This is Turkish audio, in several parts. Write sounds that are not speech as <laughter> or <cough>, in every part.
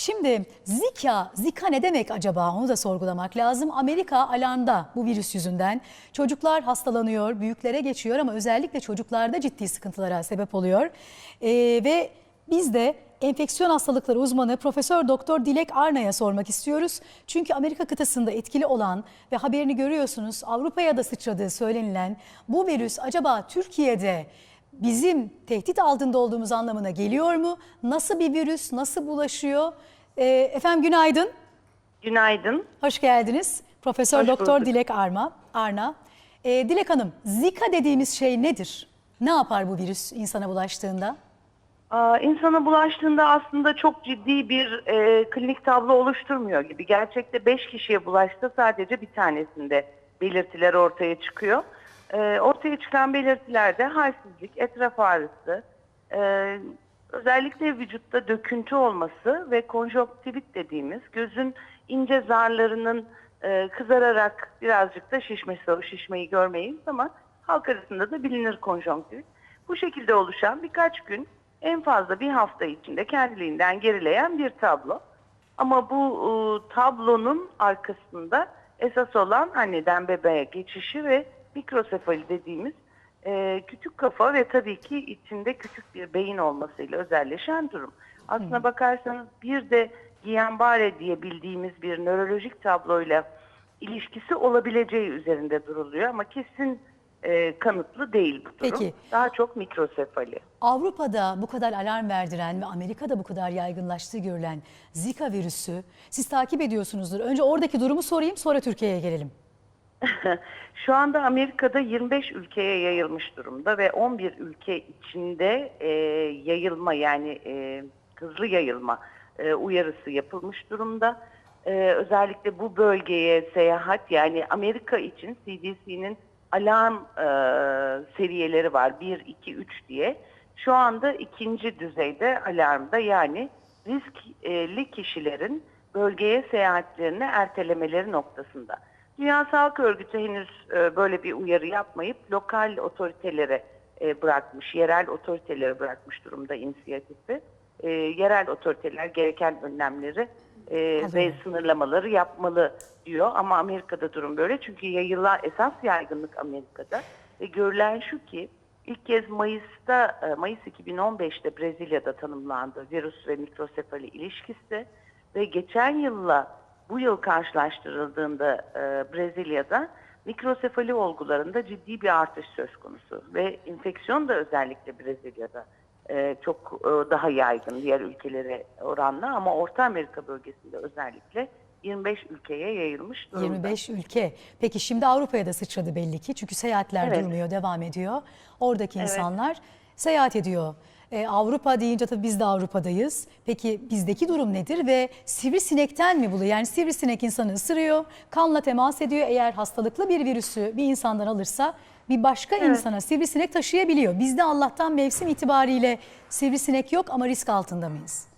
Şimdi Zika, Zika ne demek acaba onu da sorgulamak lazım. Amerika alarmda bu virüs yüzünden. Çocuklar hastalanıyor, büyüklere geçiyor ama özellikle çocuklarda ciddi sıkıntılara sebep oluyor. Ee, ve biz de enfeksiyon hastalıkları uzmanı Profesör Doktor Dilek Arna'ya sormak istiyoruz. Çünkü Amerika kıtasında etkili olan ve haberini görüyorsunuz Avrupa'ya da sıçradığı söylenilen bu virüs acaba Türkiye'de bizim tehdit altında olduğumuz anlamına geliyor mu? Nasıl bir virüs, nasıl bulaşıyor? Ee, efendim günaydın, Günaydın. hoş geldiniz. Profesör Hoş Doktor bulduk. Dilek Arma, Arna. Ee, Dilek Hanım, Zika dediğimiz şey nedir? Ne yapar bu virüs insana bulaştığında? İnsana bulaştığında aslında çok ciddi bir e, klinik tablo oluşturmuyor gibi. Gerçekte 5 kişiye bulaşsa sadece bir tanesinde belirtiler ortaya çıkıyor. E, ortaya çıkan belirtilerde halsizlik, etraf ağrısı, e, özellikle vücutta döküntü olması ve konjonktivit dediğimiz gözün ince zarlarının e, kızararak birazcık da şişmesi, o şişmeyi görmeyiz ama halk arasında da bilinir konjonktivit. Bu şekilde oluşan birkaç gün en fazla bir hafta içinde kendiliğinden gerileyen bir tablo. Ama bu e, tablonun arkasında esas olan anneden bebeğe geçişi ve mikrosefali dediğimiz e, küçük kafa ve tabii ki içinde küçük bir beyin olmasıyla özelleşen durum. Aslına bakarsanız bir de Guillain-Barré diye bildiğimiz bir nörolojik tabloyla ilişkisi olabileceği üzerinde duruluyor ama kesin e, kanıtlı değil bu durum. Peki. Daha çok mikrosefali. Avrupa'da bu kadar alarm verdiren ve Amerika'da bu kadar yaygınlaştığı görülen Zika virüsü siz takip ediyorsunuzdur. Önce oradaki durumu sorayım sonra Türkiye'ye gelelim. <laughs> Şu anda Amerika'da 25 ülkeye yayılmış durumda ve 11 ülke içinde e, yayılma yani e, hızlı yayılma e, uyarısı yapılmış durumda. E, özellikle bu bölgeye seyahat yani Amerika için CDC'nin alarm e, seviyeleri var 1, 2, 3 diye. Şu anda ikinci düzeyde alarmda yani riskli kişilerin bölgeye seyahatlerini ertelemeleri noktasında. Dünya Sağlık Örgütü henüz e, böyle bir uyarı yapmayıp lokal otoritelere e, bırakmış, yerel otoritelere bırakmış durumda inisiyatifi. E, yerel otoriteler gereken önlemleri e, ve sınırlamaları yapmalı diyor. Ama Amerika'da durum böyle çünkü yayılan esas yaygınlık Amerika'da ve görülen şu ki ilk kez Mayıs'ta Mayıs 2015'te Brezilya'da tanımlandı virüs ve mikrosefali ilişkisi ve geçen yılla bu yıl karşılaştırıldığında e, Brezilya'da mikrosefali olgularında ciddi bir artış söz konusu ve enfeksiyon da özellikle Brezilya'da e, çok e, daha yaygın diğer ülkelere oranla ama Orta Amerika bölgesinde özellikle 25 ülkeye yayılmış durumda. 25 ülke. Peki şimdi Avrupa'ya da sıçradı belli ki. Çünkü seyahatler Evet. durmuyor, devam ediyor. Oradaki insanlar seyahat ediyor. Ee, Avrupa deyince tabii biz de Avrupa'dayız. Peki bizdeki durum nedir ve sivrisinekten mi buluyor? Yani sivrisinek insanı ısırıyor, kanla temas ediyor. Eğer hastalıklı bir virüsü bir insandan alırsa bir başka insana sivrisinek taşıyabiliyor. Bizde Allah'tan mevsim itibariyle sivrisinek yok ama risk altında mıyız?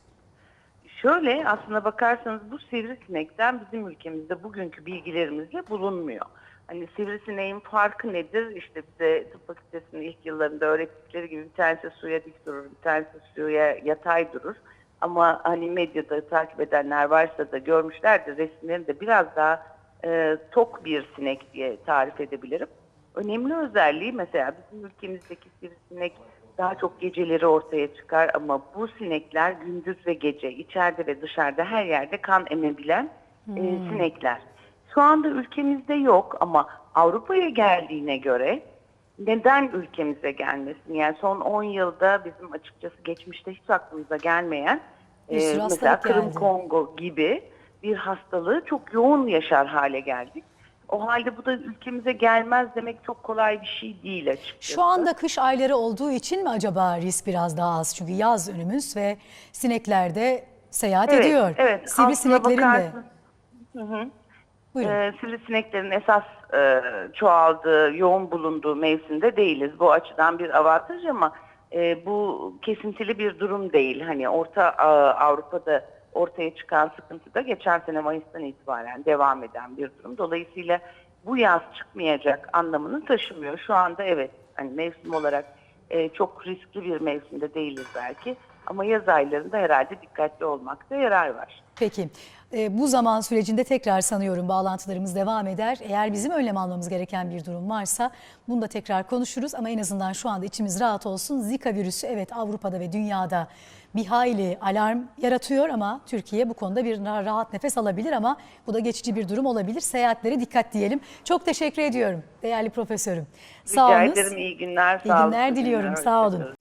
Şöyle aslına bakarsanız bu sivrisinekten bizim ülkemizde bugünkü bilgilerimizle bulunmuyor. Hani sivrisineğin farkı nedir? İşte bize tıp fakültesinin ilk yıllarında öğrettikleri gibi bir tanesi suya dik durur, bir tanesi suya yatay durur. Ama hani medyada takip edenler varsa da görmüşlerdir resimlerini de biraz daha e, tok bir sinek diye tarif edebilirim. Önemli özelliği mesela bizim ülkemizdeki sivrisinek daha çok geceleri ortaya çıkar ama bu sinekler gündüz ve gece içeride ve dışarıda her yerde kan emebilen e, sinekler. Şu anda ülkemizde yok ama Avrupa'ya geldiğine göre neden ülkemize gelmesin? Yani son 10 yılda bizim açıkçası geçmişte hiç aklımıza gelmeyen e, mesela Kırım geldi. Kongo gibi bir hastalığı çok yoğun yaşar hale geldik. O halde bu da ülkemize gelmez demek çok kolay bir şey değil açıkçası. Şu anda kış ayları olduğu için mi acaba risk biraz daha az? Çünkü yaz önümüz ve sinekler de seyahat Evet, ediyor. evet. Sivrisineklerin Aslına de. bakarsın- Buyurun. Ee, sivrisineklerin esas e, çoğaldığı, yoğun bulunduğu mevsimde değiliz. Bu açıdan bir avantaj ama e, bu kesintili bir durum değil. Hani Orta a, Avrupa'da ortaya çıkan sıkıntı da geçen sene Mayıs'tan itibaren devam eden bir durum. Dolayısıyla bu yaz çıkmayacak anlamını taşımıyor. Şu anda evet hani mevsim olarak e, çok riskli bir mevsimde değiliz belki Ama yaz aylarında herhalde dikkatli olmakta yarar var. Peki. E, bu zaman sürecinde tekrar sanıyorum bağlantılarımız devam eder. Eğer bizim önlem almamız gereken bir durum varsa bunu da tekrar konuşuruz. Ama en azından şu anda içimiz rahat olsun. Zika virüsü evet Avrupa'da ve dünyada bir hayli alarm yaratıyor ama Türkiye bu konuda bir ra- rahat nefes alabilir ama bu da geçici bir durum olabilir. Seyahatlere dikkat diyelim. Çok teşekkür ediyorum değerli profesörüm. Sağ Rica olunuz. ederim iyi günler. İyi sağlıklı günler diliyorum. günler, Sağ olun.